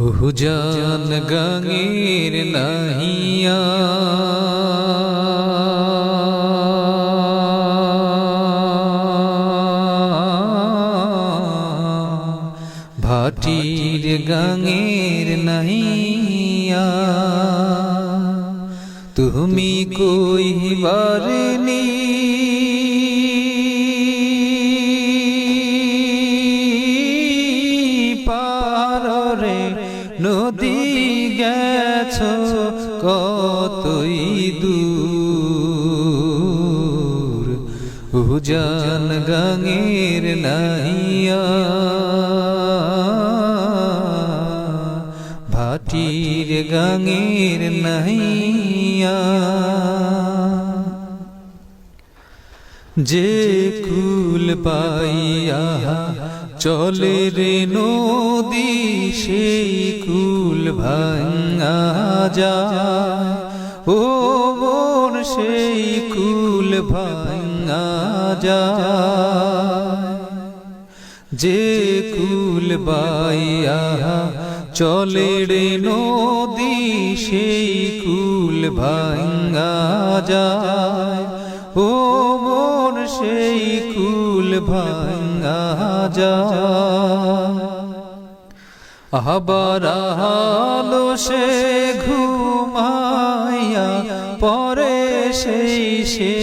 হুজান গঙ্গের নাহিয়া ভাটির গঙ্গের নাহিয়া তুমি কইবার নি পারে নদী গেছ কতই দূর? উজান গঙ্গের নাইয়া ভাটির গঙ্গের নাইয়া যে কুল পাইয়া চলে রে নদী, সেই কুল ভাঙা যায়। ও বোন, সেই কুল ভাঙা যায়। যে কুল বাইয়া চলে রে নদী, সেই কুল ভাঙ্গা যায়। ও মন সেই কুল ভাঙ্গা যায়। আবার আলো সে ঘুমাইয়া, পরে সেই সে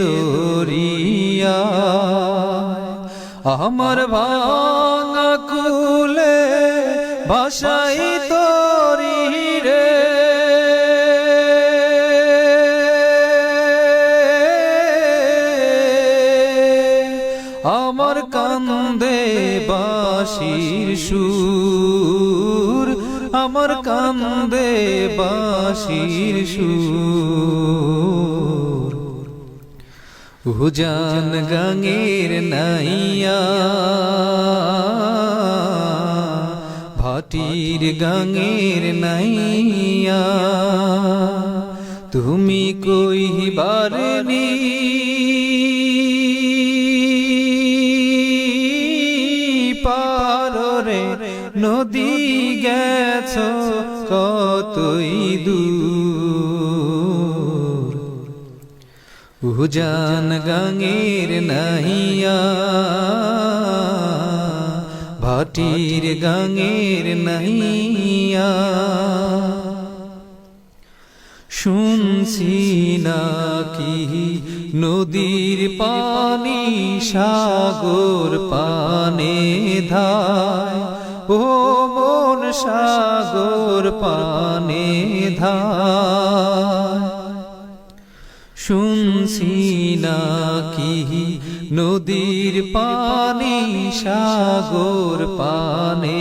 দরিয়া। আমার ভাঙা কুলে ভাষাই তরি আমার কান্দে বাসির সুর, আমার কান্দে বাসির সুর। উজান গঙ্গের নাইয়া, ভাটির গঙ্গের নাইয়া, তুমি কইবার নি পারে নদী গেছ কতই দূর? উজান গঙ্গের নাহিয়া, ভাটির গঙ্গের নাহিয়া। শুনছি নাকি নদীর পানি সাগর পানে ধায়। ও মন সাগর পানে ধায়। শুনছি নাকি নদীর পানি সাগর পানে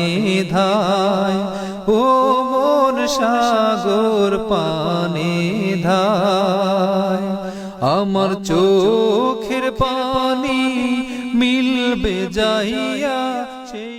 ধায়। ও মন সাগর পানে ধায়। আমার চোখের পানি মিলবে যাইয়া সেই